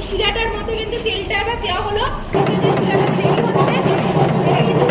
এই শিরাটার মধ্যে কিন্তু তেলটা এবার দেওয়া হলো। যে শিরাটা রেডি হচ্ছে সেটা কিন্তু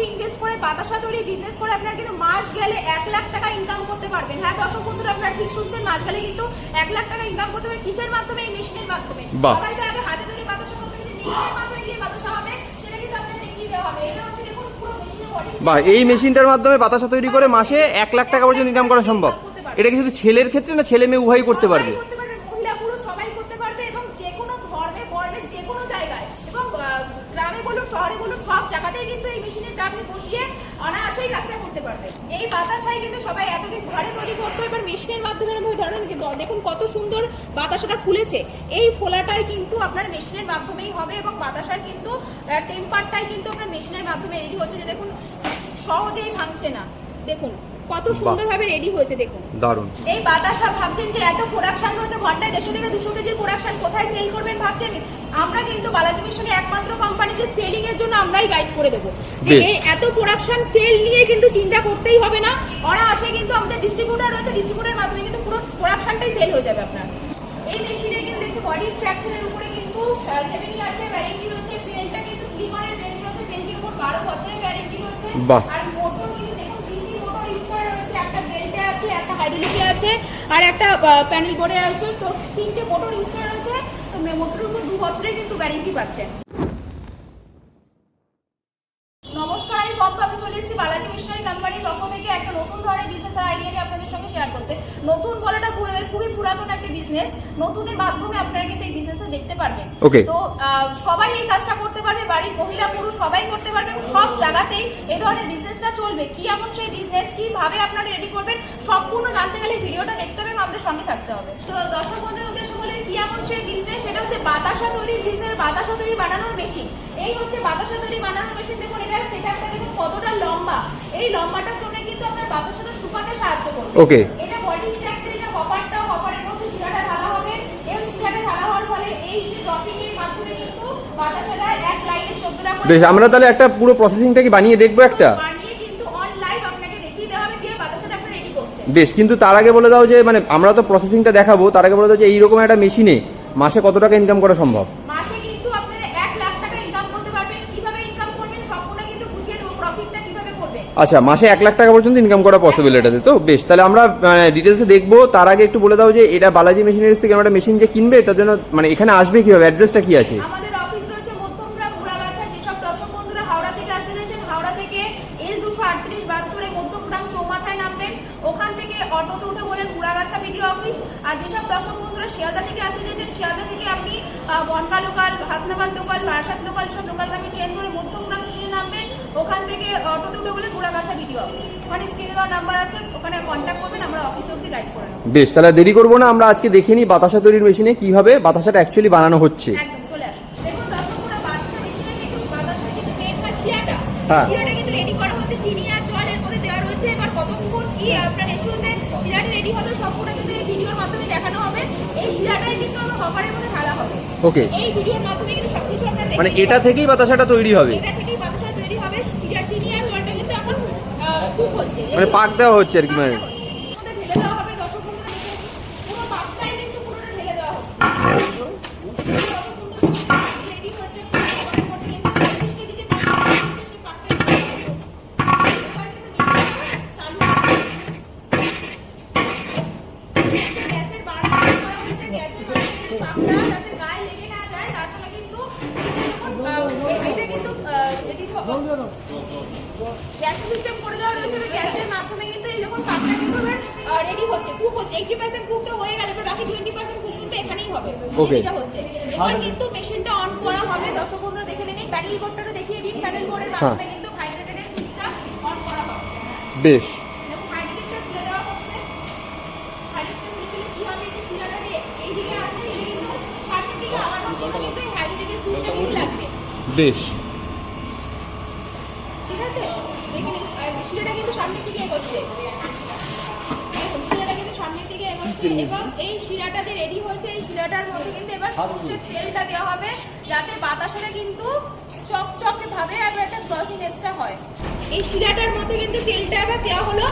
কম ইনভেস্ট করে বাতাসা তৈরি বিজনেস করে আপনার কিন্তু মাস গেলে এক লাখ টাকা ইনকাম করতে পারবেন। হ্যাঁ দর্শক বন্ধুরা আপনারা ঠিক শুনছেন মাস গেলে কিন্তু এক লাখ টাকা ইনকাম করতে পারবেন কিসের মাধ্যমে? এই মেশিনের মাধ্যমে। সবাই তো আগে হাতে তৈরি বাতাসা করতে কিন্তু মেশিনের মাধ্যমে গিয়ে বাতাসা হবে সেটা কিন্তু আপনাদের দেখিয়ে দেওয়া হবে। এটা হচ্ছে দেখুন পুরো মেশিনের বডি বা এই মেশিনটার মাধ্যমে বাতাসা তৈরি করে মাসে এক লাখ টাকা পর্যন্ত ইনকাম করা সম্ভব? এটা কি শুধু ছেলের ক্ষেত্রে না ছেলে মেয়ে উভয়ই করতে পারবে করতে পারবে মহিলা পুরুষ সবাই করতে পারবে এবং যে কোনো ধর্মে বর্ণে যে কোনো জায়গায় এবং আহ, গ্রামে বলুন শহরে বলুন সব জায়গাতেই কিন্তু এই মেশিনের আপনি বসিয়ে অনায়াসেই কাজটা করতে পারবেন এই বাতাসাই কিন্তু সবাই এতদিন ঘরে তৈরি করতো, এবার মেশিনের মাধ্যমে আমি ধরেন কিন্তু দেখুন কত সুন্দর বাতাসাটা ফুলেছে। এই ফোলাটাই কিন্তু আপনার মেশিনের মাধ্যমেই হবে এবং বাতাসার কিন্তু টেম্পারটাই কিন্তু আপনার মেশিনের মাধ্যমে রেডি হচ্ছে যে দেখুন, সহজেই ভাঙছে না। দেখুন কত সুন্দরভাবে রেডি হয়েছে দেখুন। দারুণ। এই বাতাসা ভাবছেন যে এত প্রোডাকশন রয়েছে ঘন্টায় দেড়শো থেকে দুশো কেজির প্রোডাকশন কোথায় সেল করবেন ভাবছেন? আমরা কিন্তু বালাজি মিশনে একমাত্র কোম্পানি যে সেলিং এর জন্য আমরাই গাইড করে দেবো। যে এই এত প্রোডাকশন সেল নিয়ে কিন্তু চিন্তা করতেই হবে না। ওরা আসে কিন্তু আমাদের ডিস্ট্রিবিউটার রয়েছে ডিস্ট্রিবিউটারের মাধ্যমে কিন্তু পুরো প্রোডাকশনটাই সেল হয়ে যাবে আপনার। এই মেশিনে কিন্তু দেখছি বডি স্ট্রাকচারের উপরে কিন্তু সেভেন ইয়ার্সের ওয়ারেন্টি রয়েছে বেল্টটা কিন্তু স্লিপারের বেল্ট রয়েছে বেল্টের উপর বারো বছরের ওয়ারেন্টি রয়েছে। আর মোটর কিন্তু দেখুন সিসি মোটর ইউজ করা রয়েছে একটা বেল্টে আছে একটা হাইড্রোলিকে আছে আর একটা প্যানেল বোর্ডে আছে। তো তিনটে মোটর ইউজ করা রয়েছে তো মোটরের উপর দু বছরেই কিন্তু গ্যারেন্টি পাচ্ছেন নমস্কার আমি পম্পা আমি চলে এসেছি বালাজি মিশনারি কোম্পানির পক্ষ থেকে একটা নতুন ধরনের বিজনেস আইডিয়া নিয়ে আপনাদের সঙ্গে শেয়ার করতে। নতুন বলাটা হবে, খুবই পুরাতন একটা বিজনেস নতুনের মাধ্যমে আপনারা কিন্তু এই বিজনেসটা দেখতে পারবেন। তো সবাই এই কাজটা করতে পারবে বাড়ির মহিলা পুরুষ সবাই করতে পারবে। এবং সব জায়গাতেই এই ধরনের বিজনেসটা চলবে। কি এমন সেই বিজনেস কীভাবে আপনারা রেডি করবেন সম্পূর্ণ জানতে গেলে ভিডিওটা দেখতে হবে এবং আমাদের সঙ্গে থাকতে হবে। তো দর্শক বন্ধুদের উদ্দেশ্য বলে কি এমন সেই বিজনেস সেটা হচ্ছে বাতাসা তৈরির বিজনেস বাতাসা তৈরি বানানোর মেশিন এই হচ্ছে বাতাসা তৈরি বানানোর মেশিন দেখুন এটা সেটআপটা দেখুন কতটা লম্বা। এই লম্বাটার জন্য কিন্তু আপনার শুকাতে সাহায্য করবে। Okay. এটা বডি স্ট্রাকচার এটা হপারটা হপারের মধ্যে শিরাটা ঢালা হবে। এবং শিরাটা ঢালা হওয়ার ফলে এই যে ড্রপিং এর মাধ্যমে কিন্তু বাতাসাটা এক লাইনে 14টা করে বেশ আমরা তাহলে একটা পুরো প্রসেসিংটা কি বানিয়ে দেখব একটা? বানিয়ে কিন্তু অন লাইভ আপনাকে দেখিয়ে দেওয়া হবে কীভাবে বাতাসাটা আপনি রেডি করছেন। বেশ কিন্তু তার আগে বলে দাও যে মানে আমরা তো প্রসেসিংটা দেখাবো তার আগে বলে দাও যে এইরকম একটা মেশিনে মাসে কত টাকা ইনকাম করা সম্ভব মাসে কিন্তু আপনারা এক লাখ টাকা ইনকাম করতে পারবেন কীভাবে ইনকাম করবেন সম্পূর্ণ কিন্তু বুঝিয়ে দেবো প্রফিটটা কীভাবে করবেন আচ্ছা মাসে এক লাখ টাকা পর্যন্ত ইনকাম করা পসিবল এটাতে, তো বেশ, তাহলে আমরা ডিটেলসে দেখব, তার আগে একটু বলে দাও যে এটা বালাজি মেশিনারিজ থেকে আমরা মেশিন যে কিনবে, তার জন্য মানে এখানে আসবে কীভাবে? অ্যাড্রেসটা কি আছে? আপনি local Hasnabad local Barasat local সব ট্রেন ধরে মধ্যমগ্রাম স্টেশনে নামবেন। ওখান থেকে অটোতে উঠে বলেন মুড়াগাছা বিডিও অফিস ওখানে স্ক্রিনে দেওয়ার নাম্বার আছে ওখানে কন্ট্যাক্ট করবেন আমরা অফিসে অব্দি গাইড করে নেব। বেশ তাহলে দেরি করব না আমরা আজকে দেখে নিই বাতাসা তৈরির মেশিনে কীভাবে বাতাসাটা অ্যাকচুয়ালি বানানো হচ্ছে। একদম চলে আসুন। দেখুন বাদশা মেশিনে কিন্তু বাতাসের কিন্তু মেন হয়। হ্যাঁ। কিন্তু রেডি করা হচ্ছে চিনি আর জল এর মধ্যে দেওয়া রয়েছে। এবার কতক্ষণ কি আপনার রেস্টুরেন্টে শিরাটা রেডি হবে সম্পূর্ণ কিন্তু এই ভিডিওর মাধ্যমে দেখানো হবে। এই শিরাটাই কিন্তু আমার হপারের মধ্যে ঢালা হবে। ওকে এই ভিডিওর মাধ্যমে কিন্তু সবকিছু আপনার মানে এটা থেকেই বাতাসাটা তৈরি হবে। এটা থেকেই বাতাসা তৈরি হবে শিরা চিনি আর জলটা কিন্তু এখন কুক হচ্ছে মানে পাক দেওয়া হচ্ছে আর কি মানে সিস্টেম করে দেওয়া রয়েছে মাধ্যমে কিন্তু এই যখন পাকটা কিন্তু এবার রেডি হচ্ছে। কুক হচ্ছে এইটি পার্সেন্ট কুক তো হয়ে গেল এবার বাকি টোয়েন্টি পার্সেন্ট কুক কিন্তু এখানেই হবে। Okay. এটা হচ্ছে। এবার কিন্তু মেশিনটা অন করা হবে। দর্শক বন্ধুরা দেখে নিন প্যানেল বোর্ডটা দেখিয়ে দিন। প্যানেল বোর্ডের মাধ্যমে কিন্তু ভাইব্রেটরের সুইচটা অন করা হবে। বেশ। এবং এবং এই শিরাটা যে রেডি হয়েছে এই শিরাটার মধ্যে কিন্তু এবার সর্ষের তেলটা দেওয়া হবে যাতে বাতাসাটা কিন্তু চকচকে ভাবে আর একটা গ্লসিনেসটা হয় এই শিরাটার মধ্যে কিন্তু তেলটা এবার দেওয়া হলো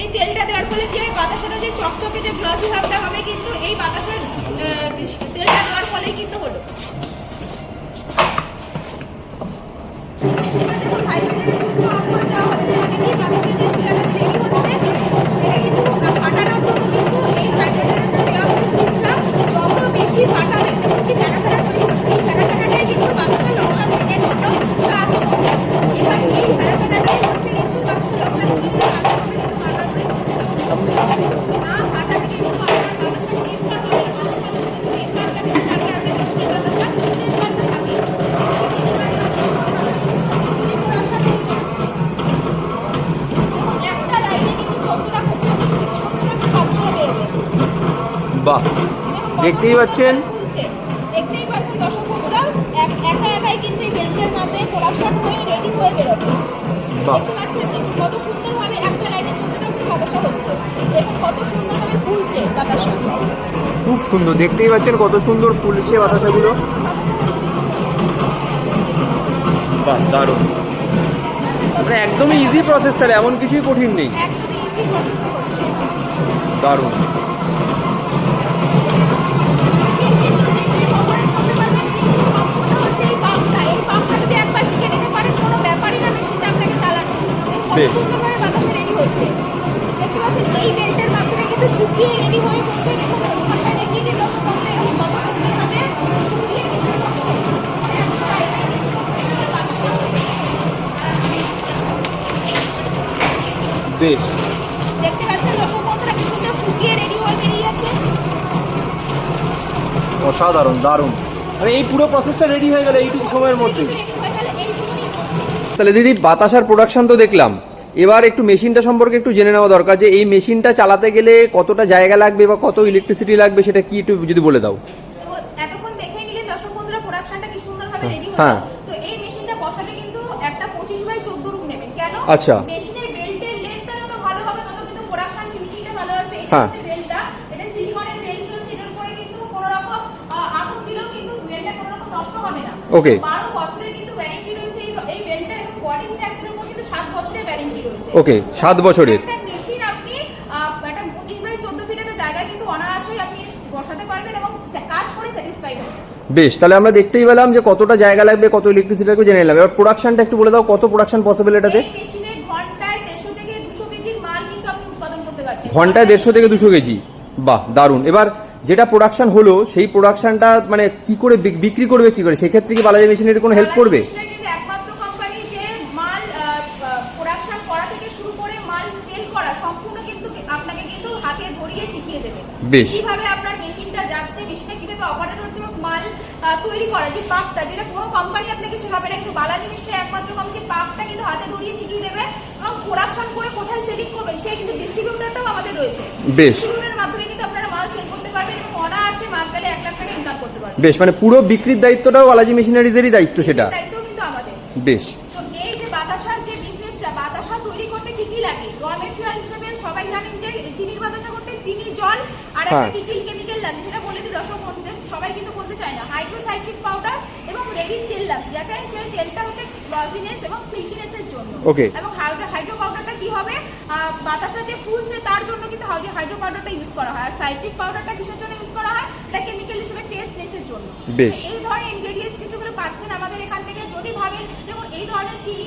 এই তেলটা দেওয়ার ফলে কি হয়? বাতাসাটা যে চকচকে যে গ্লসি ভাবটা হবে কিন্তু এই বাতাসের তেলটা দেওয়ার ফলেই কিন্তু হলো এবার দেখুন ভাইব্রেটরের সুইচটা অন করে দেওয়া হচ্ছে যাতে কি বাতাসের যে শিরাটা যে রেডি হচ্ছে সেটা কিন্তু ফাটানোর জন্য কিন্তু এই ভাইব্রেটরটা দেওয়া হচ্ছে সুইচটা যত বেশি ফাটাবে যেমন কি ফেনা ফেনা তৈরি হচ্ছে এই ফেনা ফেনাটাই কিন্তু বাতাসের লঙ্কা থেকে জন্য সাহায্য করবে এবার এই ফেনা ফেনাটাই হচ্ছে কিন্তু বাতাসের লঙ্কা স্পিডটা সাহায্য করবে কিন্তু বারবার করে হচ্ছে না ফাটাতে কিন্তু বারবার বাতাসের টেপ পার হবে বাতাসের টেপ পারটা কিন্তু ছাড়বে আর বাতাসটা একটা লাইনে কিন্তু চোদ্দটা চোদ্দটা কপসা বেরোবে বাহ। দেখতেই পাচ্ছেন। দেখতেই পাচ্ছেন দর্শক বন্ধুরা একা একাই কিন্তু এই বেল্টের মাধ্যমে প্রোডাকশন হয়ে রেডি হয়ে বেরোবে। বাহ। দেখতে পাচ্ছেন দেখুন কত সুন্দরভাবে একটা লাইনে চোদ্দটা করে হচ্ছে দেখুন কত সুন্দরভাবে ফুলছে বাতাসা খুব সুন্দর। দেখতেই পাচ্ছেন কত সুন্দর ফুলছে বাতাসাগুলো। বাহ দারুণ। মানে একদমই ইজি প্রসেস তাহলে এমন কিছুই কঠিন নেই। দারুণ। বেশ দেখতে পাচ্ছেন দর্শক বন্ধুরা কি সুন্দর শুকিয়ে রেডি হয়ে বেরিয়ে অসাধারণ দারুণ। মানে এই পুরো প্রসেসটা রেডি হয়ে গেল এইটুকু সময়ের মধ্যে রেডি হয়ে গেলে এইটুকুনি তাহলে দিদি বাতাসার প্রোডাকশন তো দেখলাম এবার একটু মেশিনটা সম্পর্কে একটু জেনে নেওয়া দরকার যে এই মেশিনটা চালাতে গেলে কতটা জায়গা লাগবে বা কত ইলেকট্রিসিটি লাগবে সেটা কি একটু যদি বলে দাও এতক্ষণ দেখেই নিলেন দর্শক বন্ধুরা প্রোডাকশনটা কি সুন্দরভাবে রেডি হ্যাঁ। তো এই মেশিনটা বসাতে কিন্তু একটা পঁচিশ বাই চোদ্দ রুম নেবেন কেন আচ্ছা। মেশিনের বেল্টের লেন্থটা যত ভালো হবে তত কিন্তু প্রোডাকশন ফিনিশিংটা ভালো হবে এটা হ্যাঁ। হচ্ছে বেল্টটা এটা সিলিকনের বেল্ট রয়েছে এটার উপরে কিন্তু কোনো রকম আগুন দিলেও কিন্তু বেল্টটা কোনো রকম নষ্ট হবে না Okay. বারো বছরের কিন্তু ওয়ারেন্টি রয়েছে এই এই বেল্টটা এবং বডি স্ট্রাকচারের উপর কিন্তু সাত বছরের ওয়ারেন্টি রয়েছে ওকে সাত বছরের। মেশিন আপনি একটা পঁচিশ বাই চোদ্দ ফিট জায়গায় কিন্তু অনায়াসেই আপনি বসাতে পারবেন এবং কাজ করে স্যাটিসফাইড বেশ তাহলে আমরা দেখতেই পেলাম যে কতটা জায়গা লাগবে কত ইলেকট্রিসিটি লাগবে জেনে নিলাম। এবার প্রোডাকশনটা একটু বলে দাও কত প্রোডাকশন পসিবল এটাতে? মেশিনে ঘন্টায় দেড়শো থেকে দুশো কেজির মাল কিন্তু আপনি উৎপাদন করতে পারছেন। ঘন্টায় দেড়শো থেকে দুশো কেজি। বাহ দারুণ। এবার যেটা প্রোডাকশন হলো সেই প্রোডাকশনটা মানে কি করে বিক্রি করবে কি করে? সেক্ষেত্রে কি বালাজি মেশিনের কোনো হেল্প করবে বাংলাদেশ কিন্তু একমাত্র কোম্পানি যে মাল প্রোডাকশন করা থেকে শুরু করে মাল সেল করা সম্পূর্ণ কিন্তু আপনাকে কিন্তু হাতে ধরিয়ে শিখিয়ে দেবে বেশ। কীভাবে আপনার মেশিনটা যাচ্ছে মেশিনটা কীভাবে অপারেট হচ্ছে এবং মাল তৈরি করা যে পাকটা যেটা কোনো কোম্পানি আপনাকে শেখাবে না কিন্তু বালাজি একমাত্র কোম্পানি পাকটা কিন্তু হাতে ধরিয়ে শিখিয়ে দেবে এবং প্রোডাকশন করে কোথায় সেলিং করবেন সেই কিন্তু ডিস্ট্রিবিউটারটাও আমাদের রয়েছে। বেশ। ডিস্ট্রিবিউটারের মাধ্যমে কিন্তু আপনারা মাল সেল করতে পারবেন এবং অনায়াসে মাস গেলে এক লাখ টাকা ইনকাম করতে পারবেন। বেশ মানে পুরো বিক্রির দায়িত্বটাও বালাজি মেশিনারিজেরই দায়িত্ব সেটা। দায়িত্ব কিন্তু আমাদের। বেশ। তো এই যে বাতাসার যে বিজনেসটা বাতাসা তৈরি করতে কি কি লাগে? র মেটেরিয়াল হিসেবে সবাই জানেন যে চিনির বাতাসা করতে চিনি জল আর একটা। কি কি কেমিক্যাল লাগে সেটা বলে দিই দর্শক বন্ধুদের। সবাই কিন্তু বলতে চায় না। হাইড্রোসাইট্রিক পাউডার এবং রেডি তেল লাগছে যাতে সেই তেলটা হচ্ছে গ্লসিনেস এবং সিল্কিনেসের জন্য। Okay. এবং হাইড্রো হাইড্রো পাউডারটা কি হবে? বাতাসা যে ফুলছে তার জন্য কিন্তু হাইড্রো পাউডারটা ইউজ করা হয়। আর সাইট্রিক পাউডারটা কিসের জন্য ইউজ করা হয়? এটা কেমিক্যাল হিসেবে টেস্টনেসের জন্য। বেশ। এই ধরনের ইনগ্রেডিয়েন্টস কিন্তু পাচ্ছেন আমাদের এখান থেকে। যদি ভাবেন যেমন এই ধরনের চিনি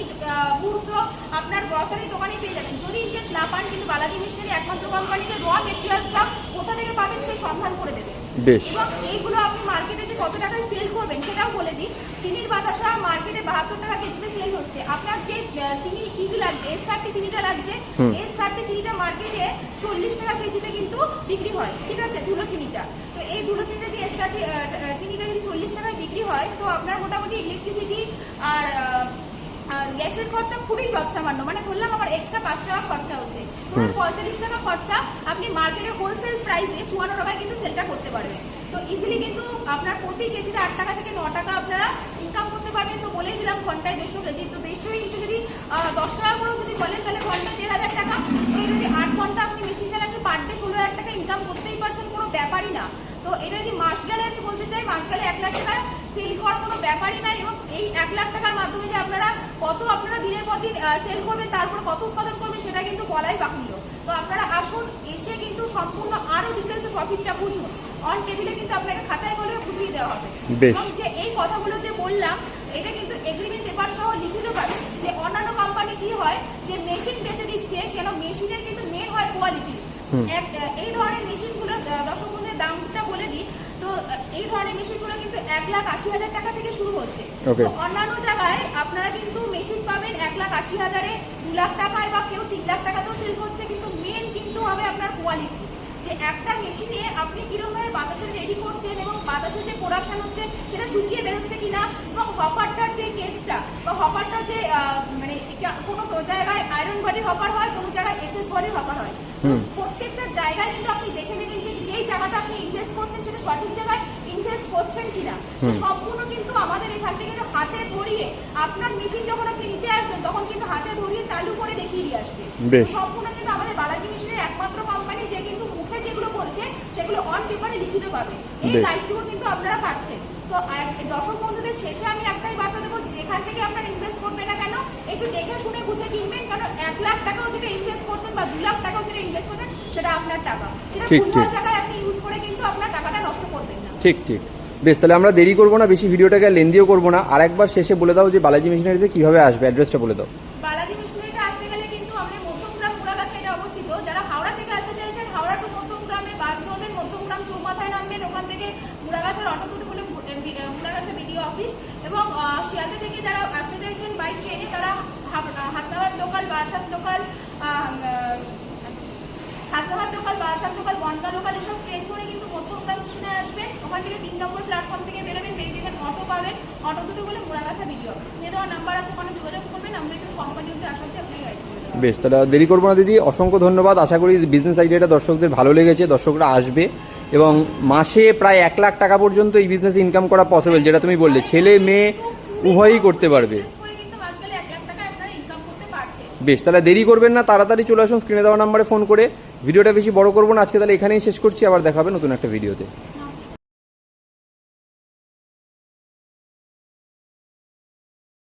গুড় তো আপনার গ্রসারি দোকানে পেয়ে যাবেন। যদি ইনকেস না পান কিন্তু বালাজি মিশনারি একমাত্র কোম্পানিতে র মেটেরিয়ালসটা কোথা থেকে পাবেন সেই সন্ধান করে দেবে। বেশ। এবং এইগুলো আপনি মার্কেটে যে কত টাকায় সেল করবেন সেটাও বলে দিই চিনির বাতাসা মার্কেটে বাহাত্তর টাকা কেজিতে সেল হচ্ছে। আপনার যে চিনি কি কি লাগবে? এস থার্টি চিনিটা লাগছে। এস থার্টি চিনিটা মার্কেটে চল্লিশ টাকা কেজিতে কিন্তু বিক্রি হয়। ঠিক আছে? ধুলো চিনিটা। তো এই ধুলো চিনিটা দিয়ে এস থার্টি চিনিটা যদি চল্লিশ টাকায় বিক্রি হয় তো আপনার মোটামুটি ইলেকট্রিসিটি আর গ্যাসের খরচা খুবই যৎসামান্য মানে ধরলাম আমার এক্সট্রা পাঁচ টাকা খরচা হচ্ছে। ধরুন পঁয়তাল্লিশ টাকা খরচা আপনি মার্কেটে হোলসেল প্রাইসে চুয়ান্ন টাকায় কিন্তু সেলটা করতে পারবেন। তো ইজিলি কিন্তু আপনার প্রতি কেজিতে আট টাকা থেকে ন টাকা আপনারা ইনকাম করতে পারবেন। তো বলেই দিলাম ঘন্টায় দেড়শো কেজি। তো দেড়শো ইন্টু যদি দশ টাকা করেও যদি বলেন তাহলে ঘন্টায় দেড় হাজার টাকা। তো এই যদি আট ঘণ্টা আপনি মেশিন চালাতে পার ডে ষোলো হাজার টাকা ইনকাম করতেই পারছেন কোনো ব্যাপারই না। তো এটা যদি মাস গেলে আমি বলতে চাই মাস গেলে এক লাখ টাকা সেল করার কোনো ব্যাপারই নাই এবং এই এক লাখ টাকার মাধ্যমে যে আপনারা কত আপনারা দিনের পর দিন সেল করবেন তারপর কত উৎপাদন করবেন সেটা কিন্তু বলাই বাহুল্য তো আপনারা আসুন এসে কিন্তু সম্পূর্ণ আরও ডিটেলসে প্রফিটটা বুঝুন। অন টেবিলে কিন্তু আপনাকে খাতায় করে বুঝিয়ে দেওয়া হবে। এবং যে এই কথাগুলো যে বললাম এটা কিন্তু এগ্রিমেন্ট পেপার সহ লিখিত পাচ্ছে যে অন্যান্য কোম্পানি কি হয় যে মেশিন বেচে দিচ্ছে কেন মেশিনের কিন্তু মেন হয় কোয়ালিটি এই ধরনের মেশিনগুলো দর্শক বন্ধুদের দামটা বলে দিই। এই ধরনের মেশিনগুলো কিন্তু এক লাখ আশি হাজার টাকা থেকে শুরু হচ্ছে। তো অন্যান্য জায়গায় আপনারা কিন্তু মেশিন পাবেন এক লাখ আশি হাজারে দু লাখ টাকায় বা কেউ তিন লাখ টাকাতেও সেল করছে কিন্তু মেন কিন্তু হবে আপনার কোয়ালিটি যে একটা মেশিনে আপনি কিরকমভাবে বাতাসে রেডি করছেন এবং বাতাসের যে প্রোডাকশন হচ্ছে সেটা শুকিয়ে বেরোচ্ছে কিনা এবং হপারটার যে কেজটা বা হপারটার যে মানে এটা- কোনো জায়গায় আয়রন বডির হপার হয় কোনো জায়গায় এসএস বডির হপার হয়। প্রত্যেকটা জায়গায় কিন্তু আপনি দেখে নেবেন যে টাকাটা আপনি ইনভেস্ট করছেন সেটা সঠিক জায়গায় ইনভেস্ট করছেন কিনা? সম্পূর্ণ কিন্তু আমাদের এখান থেকে হাতে ধরিয়ে আপনার মেশিন যখন আপনি নিতে আসবেন তখন কিন্তু হাতে ধরিয়ে চালু করে দেখিয়ে দিয়ে আসবে। সম্পূর্ণ কিন্তু আমাদের বালাজি মেশিনের একমাত্র কোম্পানি যে কিন্তু মুখে যেগুলো বলছে সেগুলো অন পেপারে লিখিত পাবে। এই দায়িত্বও কিন্তু আপনারা পাচ্ছেন। তো দর্শক বন্ধুদের শেষে আমি একটাই বার্তা দেবো যেখান থেকে আপনারা ইনভেস্ট না কেন একটু দেখে শুনে বুঝে কিনবেন কারণ এক লাখ টাকাও যেটা ইনভেস্ট করছেন বা দু লাখ টাকাও যেটা ইনভেস্ট করছেন সেটা আপনার টাকা। সেটা ঠিক, ঠিক। জায়গায় আপনি ইউজ করে কিন্তু আপনার টাকাটা নষ্ট করবেন না। ঠিক ঠিক। বেশ তাহলে আমরা দেরি করব না বেশি ভিডিওটাকে লেন্দিও করব না। আর একবার শেষে বলে দাও যে বালাজি মেশিনারিজে কীভাবে আসবে অ্যাড্রেসটা বলে দাও বালাজি মিশনারিতে আসতে গেলে কিন্তু আমাদের মধ্যমগ্রাম মুড়াগাছা এটা অবস্থিত যারা হাওড়া থেকে আসতে চাইছেন হাওড়া টু মধ্যমগ্রামে বাস ধরবেন মধ্যমগ্রাম চৌমাথায় নামবেন ওখান থেকে মুড়াগাছার অটো দুটো বলে মু- এম বি- আহ, মুড়াগাছা বিডিও অফিস এবং শিয়ালদা থেকে যারা আসতে চাইছেন বাই ট্রেনে তারা Hasnabad local Barasat local Hasnabad local Barasat local Bongaon local এসব ট্রেন করে কিন্তু মধ্যমগ্রাম স্টেশনে আসবেন। ওখান থেকে তিন নম্বর প্ল্যাটফর্ম থেকে বেরোবেন, বেরিয়ে দেখবেন অটো পাবেন। অটো দুটো বলে মুড়াগাছা বিডিও অফিস নিয়ে দেওয়ার নাম্বার আছে, ওখানে যোগাযোগ করবেন, আমাদের কিন্তু কোম্পানি অব্দি আসাতে আপনি গাইড। বেশ, তাহলে দেরি করব না, দিদি। অসংখ্য ধন্যবাদ। আশা করি বিজনেস আইডিয়াটা দর্শকদের ভালো লেগেছে, দর্শকরা আসবে। এবং মাসে প্রায় এক লাখ টাকা পর্যন্ত এই বিজনেস ইনকাম করা পসিবল যেটা তুমি বললে। ছেলে, মেয়ে উভয়ই করতে পারবে। বেশ, তাহলে দেরি করবেন না, তাড়াতাড়ি চলে আসুন স্ক্রিনে দেওয়া নাম্বারে ফোন করে। ভিডিওটা বেশি বড় করব না, আজকে তাহলে এখানেই শেষ করছি, আবার দেখাবে নতুন একটা ভিডিওতে